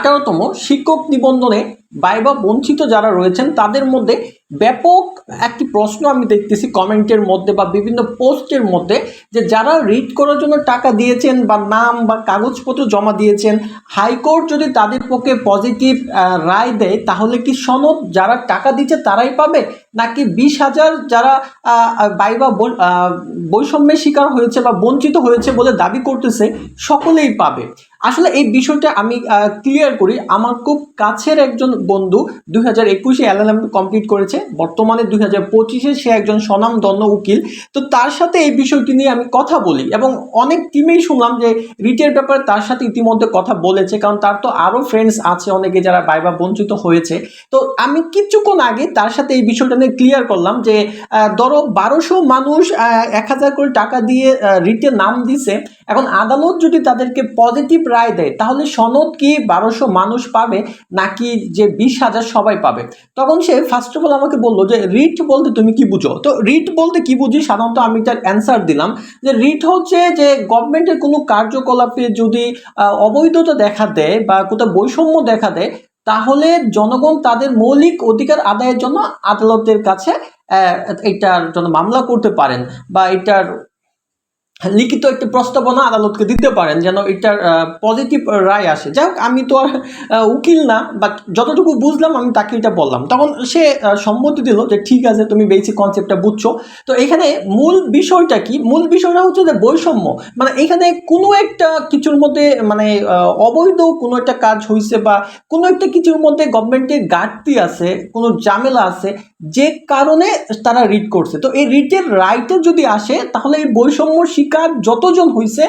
আঠারোতম শিক্ষক নিবন্ধনে বাইবা বঞ্চিত যারা রয়েছেন, তাদের মধ্যে ব্যাপক একটি প্রশ্ন আমি দেখতেছি কমেন্টের মধ্যে বা বিভিন্ন পোস্টের মধ্যে যে যারা রিড করার জন্য টাকা দিয়েছেন বা নাম বা কাগজপত্র জমা দিয়েছেন, হাইকোর্ট যদি তাদের পক্ষে পজিটিভ রায় দেয়, তাহলে কি সনদ যারা টাকা দিচ্ছে তারাই পাবে? নাকি বিশ হাজার যারা বাইবা বৈষম্যের শিকার হয়েছে বা বঞ্চিত হয়েছে বলে দাবি করতেছে, সকলেই পাবে। আসলে এই বিষয়টা আমি ক্লিয়ার করি। আমার খুব কাছের একজন বন্ধু দুই হাজার একুশে কমপ্লিট করেছে। বর্তমানে দুই হাজার পঁচিশে সে একজন স্বনামধন্য উকিল। তো তার সাথে এই বিষয়টি নিয়ে আমি কথা বলি এবং অনেক টিমেই শুনলাম যে রিটের ব্যাপারে তার সাথে ইতিমধ্যে কথা বলেছে, কারণ তার তো আরও ফ্রেন্ডস আছে অনেকে যারা বাইবা বঞ্চিত হয়েছে। তো আমি কিছুক্ষণ আগে তার সাথে এই বিষয়টা নিয়ে ক্লিয়ার করলাম যে ধরো বারোশো মানুষ এক হাজার করে টাকা দিয়ে রিটে নাম দিছে। এখন আদালত যদি তাদেরকে পজিটিভ রায় দেয়। তাহলে সনদ কি বারোশো মানুষ পাবে নাকি যে বিশ হাজার সবাই পাবে? তখন সে ফার্স্ট অফ অল আমাকে বলল যে, রিট বলতে তুমি কি বুঝো? তো রিট বলতে কি বুঝি? সাধারণত আমি তার অ্যান্সার দিলাম যে, রিট হচ্ছে যে গভর্নমেন্টের কোনো কার্যকলাপে যদি অবৈধতা দেখা দেয় বা কোথাও বৈষম্য দেখা দেয়, তাহলে জনগণ তাদের মৌলিক অধিকার আদায়ের জন্য আদালতের কাছে এটার জন্য মামলা করতে পারেন বা এটার লিখিত একটি প্রস্তাবনা আদালতকে দিতে পারেন যেন এটার পজিটিভ রায় আসে। যাই হোক, আমি তো আর উকিল না বাট যতটুকু বুঝলাম আমি তাকে এটা বললাম। তখন সে সম্মতি দিল যে ঠিক আছে, তুমি বেসিক কনসেপ্টটা বুঝছ। তো এখানে মূল বিষয়টা কি? মূল বিষয়টা হচ্ছে যে বৈষম্য। মানে এখানে কোনো একটা কিছুর মধ্যে মানে অবৈধ কোনো একটা কাজ হয়েছে বা কোনো একটা কিছুর মধ্যে গভর্নমেন্টের ঘাটতি আছে, কোনো ঝামেলা আছে, যে কারণে তারা রিড করছে। তো এই রিটের রাইটে যদি আসে, তাহলে এই বৈষম্য শিকার যতজন হয়েছে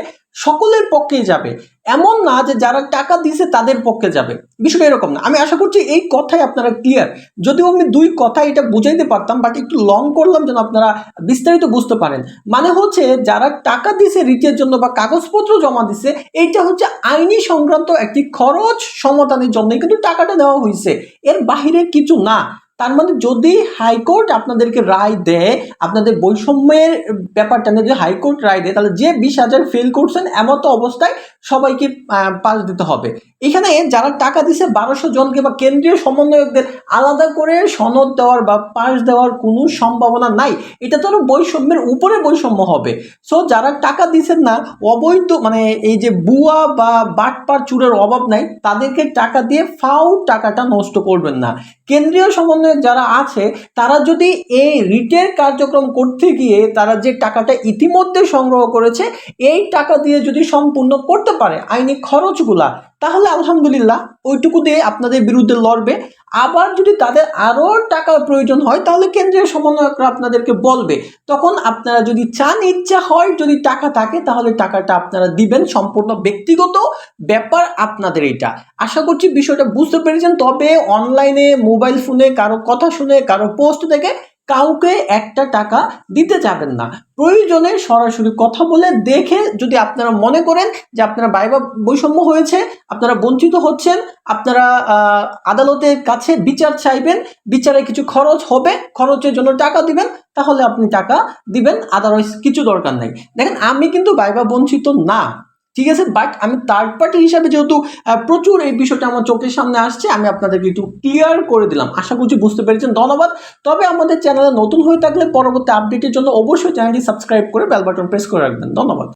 সকলের পক্ষে যাবে। এমন না যে যারা টাকা দিছে, তাদের পক্ষে যাবে। বিষয়টা এরকম না। আমি আশা করছি এই কথাই আপনারা ক্লিয়ার যদিও আমি দুই কথা এটা বুঝাইতে পারতাম বাট একটু লং করলাম যেন আপনারা বিস্তারিত বুঝতে পারেন। মানে হচ্ছে, যারা টাকা দিছে রিটের জন্য বা কাগজপত্র জমা দিছে, এইটা হচ্ছে আইনি সংক্রান্ত একটি খরচ সমাধানের জন্য কিন্তু টাকাটা দেওয়া হয়েছে এর বাহিরে কিছু না। তার মানে যদি হাইকোর্ট আপনাদেরকে রায় দেয়, আপনাদের বৈষম্যের ব্যাপারটা নিয়ে যদি হাইকোর্ট রায় দেয়, তাহলে যে বিশ হাজার ফেল করছেন, এমত অবস্থায় সবাইকে পাস দিতে হবে। এখানে যারা টাকা দিছে বারোশো জনকে বা কেন্দ্রীয় সমন্বয়কদের, আলাদা করে সনদ দেওয়ার বা পাস দেওয়ার কোনো সম্ভাবনা নাই। এটা তো বৈষম্যের উপরে বৈষম্য হবে। সো যারা টাকা দিছেন না, অবৈধ মানে এই যে বুয়া বা বাটপার চুরের অভাব নাই, তাদেরকে টাকা দিয়ে ফাউ টাকাটা নষ্ট করবেন না। কেন্দ্রীয় সমন্বয়ক যারা আছে, তারা যদি এই রিটের কার্যক্রম করতে গিয়ে তারা যে টাকাটা ইতিমধ্যে সংগ্রহ করেছে, এই টাকা দিয়ে যদি সম্পূর্ণ করতে পারে, আইনি খরচগুলা তাহলে আলহামদুলিল্লাহ ওইটুকু দিয়ে আপনাদের বিরুদ্ধে লড়বে। আবার যদি তাদের আরও টাকার প্রয়োজন হয়, তাহলে কেন্দ্রীয় সমন্বয়করা আপনাদেরকে বলবে। তখন আপনারা যদি চান, ইচ্ছা হয় যদি টাকা থাকে, তাহলে টাকাটা আপনারা দিবেন। সম্পূর্ণ ব্যক্তিগত ব্যাপার আপনাদের এটা। আশা করছি বিষয়টা বুঝতে পেরেছেন। তবে অনলাইনে মোবাইল ফোনে কারও কথা শুনে, কারও পোস্ট দেখে কাউকে একটা টাকা দিতে যাবেন না। প্রয়োজনে সরাসরি কথা বলে দেখে যদি আপনারা মনে করেন যে আপনারা বাইবা বৈষম্য হয়েছে, আপনারা বঞ্চিত হচ্ছেন, আপনারা আদালতের কাছে বিচার চাইবেন, বিচারে কিছু খরচ হবে, খরচের জন্য টাকা দিবেন, তাহলে আপনি টাকা দিবেন আদারওয়াইজ কিছু দরকার নেই। দেখেন, আমি কিন্তু বাইবা বঞ্চিত না। ঠিক আছে? বাট আমি থার্ড পার্টি হিসাবে যেহেতু প্রচুর এই বিষয়টা আমার চোখের সামনে আসছে, আমি আপনাদেরকে একটু ক্লিয়ার করে দিলাম। আশা করছি বুঝতে পেরেছেন। ধন্যবাদ। তবে আমাদের চ্যানেলে নতুন হয়ে থাকলে পরবর্তী আপডেটের জন্য অবশ্যই চ্যানেলটি সাবস্ক্রাইব করে বেল বাটন প্রেস করে রাখবেন। ধন্যবাদ।